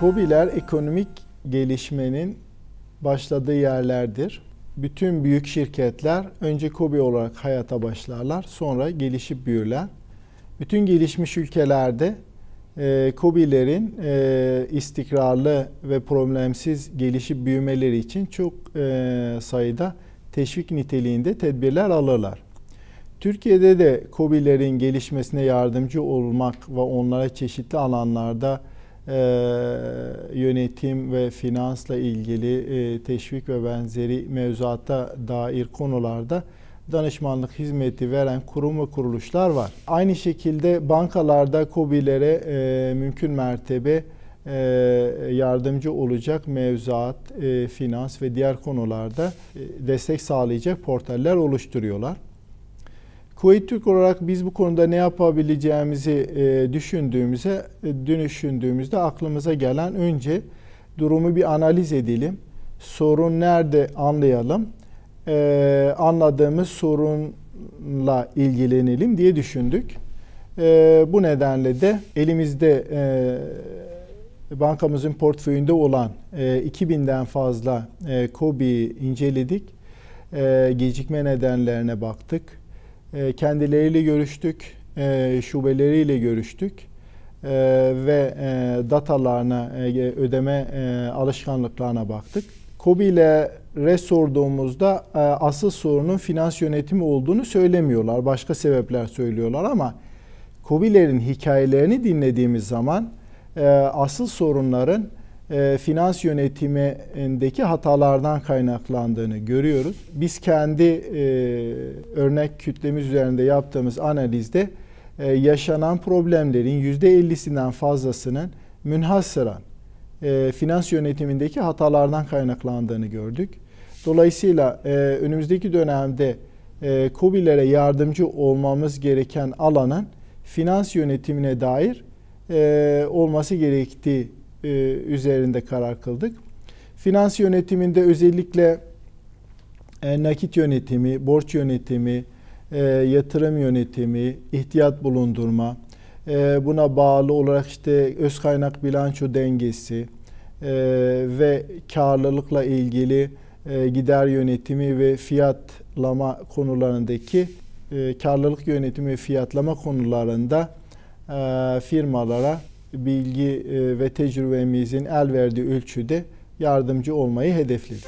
KOBİ'ler ekonomik gelişmenin başladığı yerlerdir. Bütün büyük şirketler önce KOBİ olarak hayata başlarlar, sonra gelişip büyürler. Bütün gelişmiş ülkelerde e, KOBİ'lerin e, istikrarlı ve problemsiz gelişip büyümeleri için çok e, sayıda teşvik niteliğinde tedbirler alırlar. Türkiye'de de KOBİ'lerin gelişmesine yardımcı olmak ve onlara çeşitli alanlarda e, yönetim ve finansla ilgili e, teşvik ve benzeri mevzuata dair konularda danışmanlık hizmeti veren kurum ve kuruluşlar var. Aynı şekilde bankalarda KOBİ'lere e, mümkün mertebe e, yardımcı olacak mevzuat, e, finans ve diğer konularda e, destek sağlayacak portaller oluşturuyorlar. Kuveyt Türk olarak biz bu konuda ne yapabileceğimizi e, düşündüğümüzde, e, düşündüğümüzde aklımıza gelen önce durumu bir analiz edelim. Sorun nerede anlayalım. E, anladığımız sorunla ilgilenelim diye düşündük. Bu nedenle de elimizde bankamızın portföyünde olan 2000'den fazla KOBİ'yi inceledik. Gecikme nedenlerine baktık e, kendileriyle görüştük, e, şubeleriyle görüştük e, ve datalarına, ödeme alışkanlıklarına baktık. KOBİ ile res sorduğumuzda asıl sorunun finans yönetimi olduğunu söylemiyorlar. Başka sebepler söylüyorlar ama KOBİ'lerin hikayelerini dinlediğimiz zaman asıl sorunların e, finans yönetimindeki hatalardan kaynaklandığını görüyoruz. Biz kendi e, örnek kütlemiz üzerinde yaptığımız analizde e, yaşanan problemlerin %50'sinden fazlasının münhasıran e, finans yönetimindeki hatalardan kaynaklandığını gördük. Dolayısıyla e, önümüzdeki dönemde e, COBİ'lere yardımcı olmamız gereken alanın finans yönetimine dair e, olması gerektiği e, üzerinde karar kıldık. Finans yönetiminde özellikle e, nakit yönetimi, borç yönetimi, e, yatırım yönetimi, ihtiyat bulundurma, buna bağlı olarak işte öz kaynak bilanço dengesi ve karlılıkla ilgili gider yönetimi ve fiyatlama konularındaki karlılık yönetimi ve fiyatlama konularında firmalara bilgi e, ve tecrübemizin el verdiği ölçüde yardımcı olmayı hedefledik.